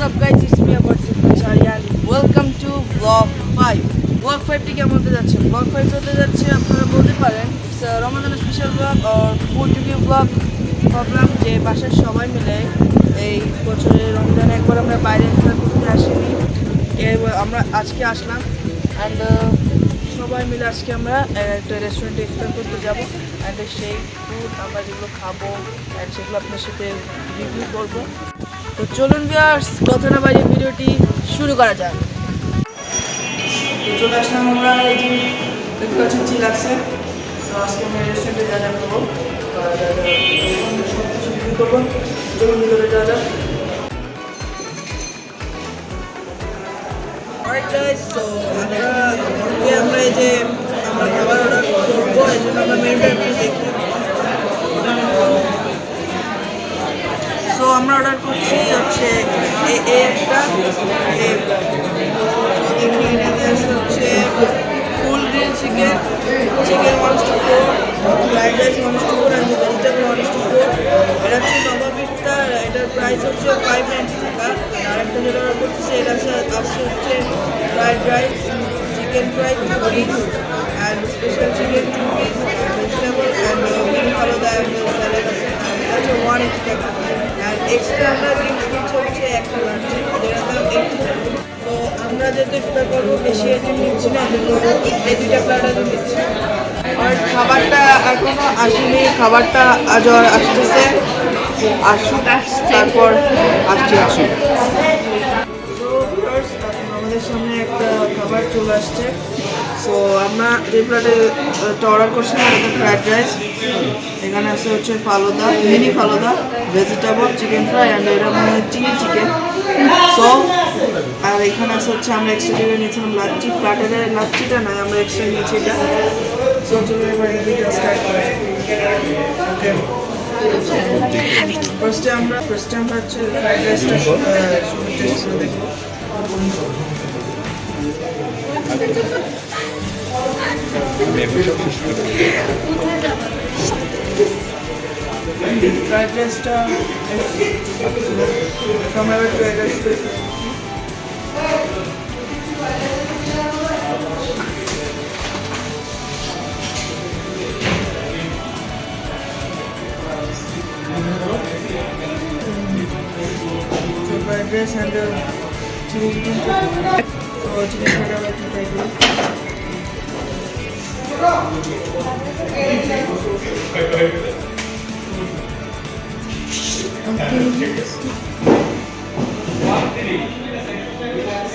What's up guys it's me অবর্তিত Acharya and welcome to vlog five vlog ফাইভটি কেমন হতে যাচ্ছে। Blog five হতে যাচ্ছে, আপনারা বলতে পারেন it's Ramadan special vlog or food review vlog ভাবলাম যে বাসার সবাই মিলে এই বছরে রমজানে একবার আমরা বাইরে ঘুরতে আসিনি। আমরা আজকে আসলাম অ্যান্ড uh, সবাই মিলে আজকে আমরা একটা রেস্টুরেন্টে ইফতার করতে যাব। অ্যান্ড সেই ফুড আমরা যেগুলো খাব অ্যান্ড সেগুলো আপনার সাথে রিভিউ করব। তো চলুন ভিউয়ার্স কথা না বাইরে ভিডিওটি শুরু করা যাক। চলে আসলাম আমরা এই যে দেখতে পাচ্ছেন চিল আছে তো আজকে আমরা রেস্টুরেন্টে যা যা করব সব কিছু রিভিউ করব। চলুন ভিতরে যা যাক। Alright guys, so আমরা এই যে আমরা খাবার অর্ডার করব এই জন্য আমরা মেনুটা একটু দেখি। সো আমরা অর্ডার করছি এ- একটা হচ্ছে full grill chicken chicken one two four fried rice one two four and vegetable one two এটা হচ্ছে নবাব ইফতার এটার প্রাইস হচ্ছে ফাইভ নাইনটি টাকা। আর একটা যেটা করতেছে, এটা হচ্ছে, আসছে হচ্ছে fried rice chicken fry two piece and special chicken two piece vegetable and এটা হচ্ছে ওয়ান এইটি টাকা। এক্সট্রা আমরা নিচ্ছি হচ্ছে একটা তো আমরা যেহেতু করব, বেশি আইটেম নিচ্ছি না এই দুইটা আর খাবারটা এখনও আসেনি, খাবারটা আজ আর আসতেছে। আসুক, তারপর আসছে, আসুক। আমাদের সামনে একটা খাবার চলে আসছে। সো আমরা যে প্লেটে অর্ডার করছিলাম এটা ফ্রাইড রাইস এখানে আছে হচ্ছে falooda mini falooda vegetable chicken fry and এটা মানে চিলি চিকেন সো আর এখানে আছে হচ্ছে আমরা এক্সট্রা যেটা নিয়েছিলাম লাচ্ছি প্লাটারের লাচ্ছিটা নয় আমরা এক্সট্রা নিয়েছি এটা। সো চলুন এবার স্টার্ট করি। ফার্স্টে আমরা ফার্স্টে আমরা হচ্ছে ফ্রাইড রাইসটা টেস্ট করে দেখব ফ্রাইড রাইসটা আমরা এবার fried rice So fried rice and uh, chili chicken. So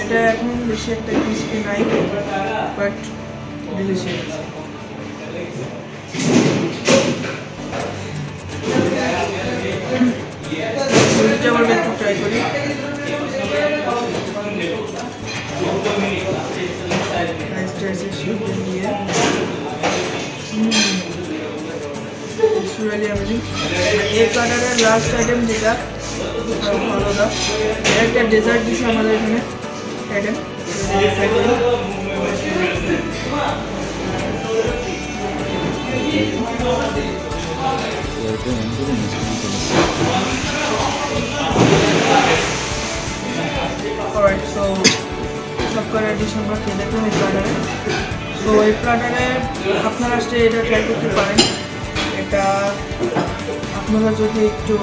এটা এখন বেশি একটা ক্রিস্পি নাই বাট ডিলিশিয়াস একটু ট্রাই করি এই প্লাটারের লাস্ট আইটেম যেটা একটা ডেজার্ট দিছে আইটেম Alright, so সব করে ডিশ আমরা খেয়ে দেখলাম এই তো এই প্লাটারে আপনারা আসলে এটা ট্রাই করতে পারেন। এটা আপনারা যদি একটু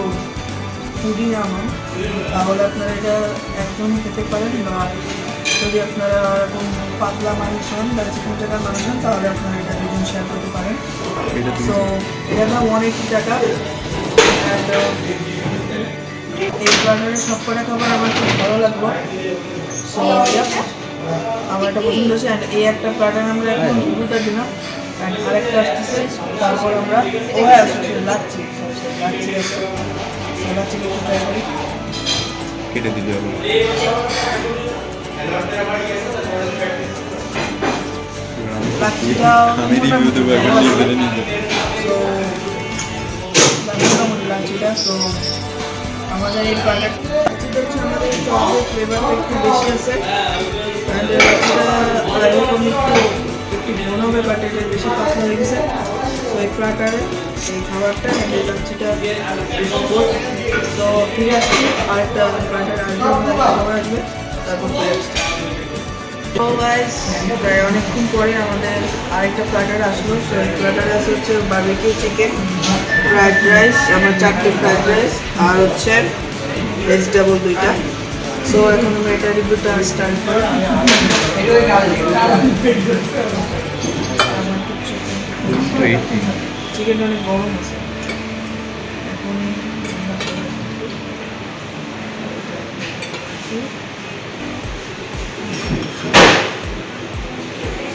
ফুডি না হন তাহলে আপনারা এটা একদম খেতে পারেন। বা যদি আপনারা এরকম পাতলা মানুষ হন বা চিকেন টাকার মানুষ হন তাহলে আপনারা এটা দুজন শেয়ার করতে পারেন। সো এটা দাম ওয়ান এইটি টাকা অ্যান্ড এই প্লাটারের সব কটা খাবার আমার খুব ভালো লাগল। সো আমার এটা পছন্দ হয়েছে। অ্যান্ড এই একটা প্লাটার আমরা এখন দুটা দিলাম। আরেকটা আসতেছে তারপর আমরা ও হ্যাঁ লাচ্ছি। লাচ্ছি লাচ্ছি একটু কেটে লাচ্ছিটাও আমি রিভিউ দেবো এখন নিজেদের নিজে সো মোটামুটি আমাদের এই লাচ্ছিটা হচ্ছে আমাদের ফ্লেভারটা একটু বেশি আছে। অ্যান্ড লাচ্ছিটা এরকম একটু একটু ঘন হবে বাট এটা বেশি পাতলা হয়ে গেছে তো এই প্লাটারে এই খাবারটা এই লাচ্ছিটা তো ফিরে আসছি, আরেকটা প্লাটার খাবার আসবে, তারপর ফিরে আসছি। তো গাইস প্রায় অনেকক্ষণ পরে আমাদের আরেকটা প্ল্যাটার আসলো, সেই প্ল্যাটার আছে হচ্ছে বার্বিকিউ চিকেন ফ্রাইড রাইস আমার চারটে ফ্রাইড রাইস আর হচ্ছে ভেজিটেবল দুইটা। সো এখন আমরা এটা রিভিউটা স্টার্ট করি। তো এইটি চিকেনটা অনেক গরম আছে এখন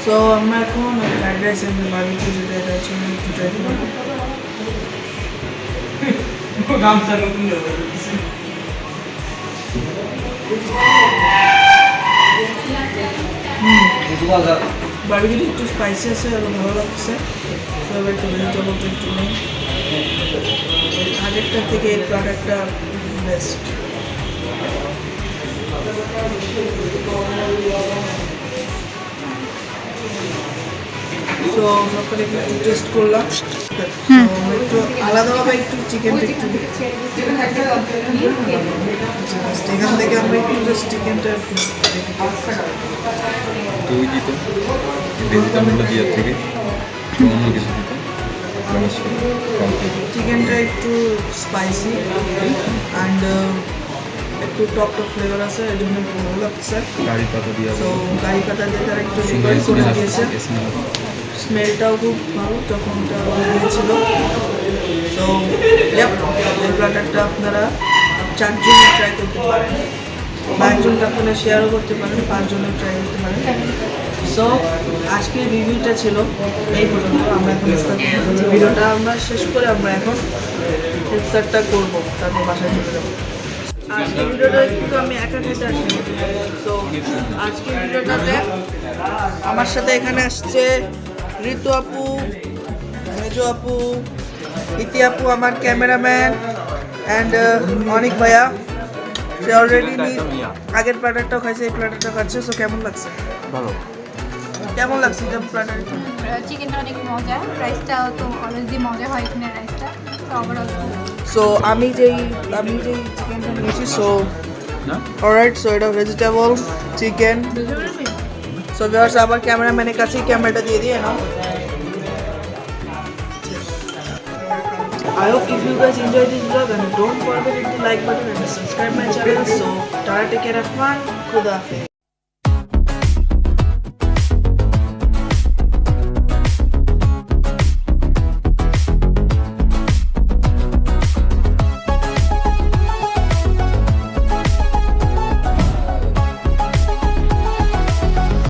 সো আমরা এখন ফ্রাইড রাইস এন্ড বার্বিকিউ যেটা এটা হচ্ছে আমরা একটু ট্রাই করব গামছা নতুন বার্বিকিউটা একটু স্পাইসি আছে এবং ভালো লাগছে। সবাই একটু ভেজিটেবলটা একটু নেই। আগেরটার থেকে এই প্রোডাক্টটা বেস্ট তো তারপরে একটু টেস্ট করলাম। একটু আলাদাভাবে একটু চিকেনটা একটু এখান থেকে আমরা একটু জাস্ট চিকেনটা একটু তো দিত। ভেজিটেবলটা দেওয়ার থেকে অন্য কিছু দিত। চিকেনটা একটু স্পাইসি অ্যান্ড একটু টপ টপ ফ্লেভার আছে এই জন্য ভালো লাগছে। কারি পাতা দিয়ে তো কারি পাতা দিয়ে তারা একটু সুন্দর করে দিয়েছে। স্মেলটাও খুব ভালো যখন ওটা দিয়েছিল তো এই প্ল্যাটারটা আপনারা চারজন ট্রাই করতে পারেন। পাঁচজনকে আপনারা শেয়ারও করতে পারেন পাঁচজনের ট্রাই করতে পারেন। সো আজকের রিভিউটা ছিল এই পর্যন্ত আমরা এখন ভিডিওটা আমরা শেষ করে আমরা এখন ইফতারটা করব তারপর বাসায় চলে যাব। আজকের ভিডিওটা কিন্তু আমি একা খেতে আসিনি। তো আজকের ভিডিওটাতে আমার সাথে এখানে আসছে ঋতু আপু মেজো আপু ইতি আপু আমার ক্যামেরাম্যান অ্যান্ড অনেক ভাইয়া। সে অলরেডি আগের প্ল্যাটারটাও খাইছে এই প্ল্যাটারটা খাচ্ছে সো কেমন লাগছে? ভালো। কেমন লাগছে এটা প্ল্যাটার চিকেনটা অনেক মজা রাইসটাও তো অলওয়েজই মজা হয় এখানে রাইসটা তো ওভারঅল সো আমি যেই আমি যেই চিকেনটা নিয়েছি সো না অলরাইট সো এটা ভেজিটেবল চিকেন সো ভিউয়ার্স আবার ক্যামেরাম্যানের কাছেই ক্যামেরাটা দিয়ে দিয়ে নাও I hope if you guys enjoyed this vlog and don't forget to hit the like button and subscribe my channel. So, Tara take care of fun. Khuda Hafiz.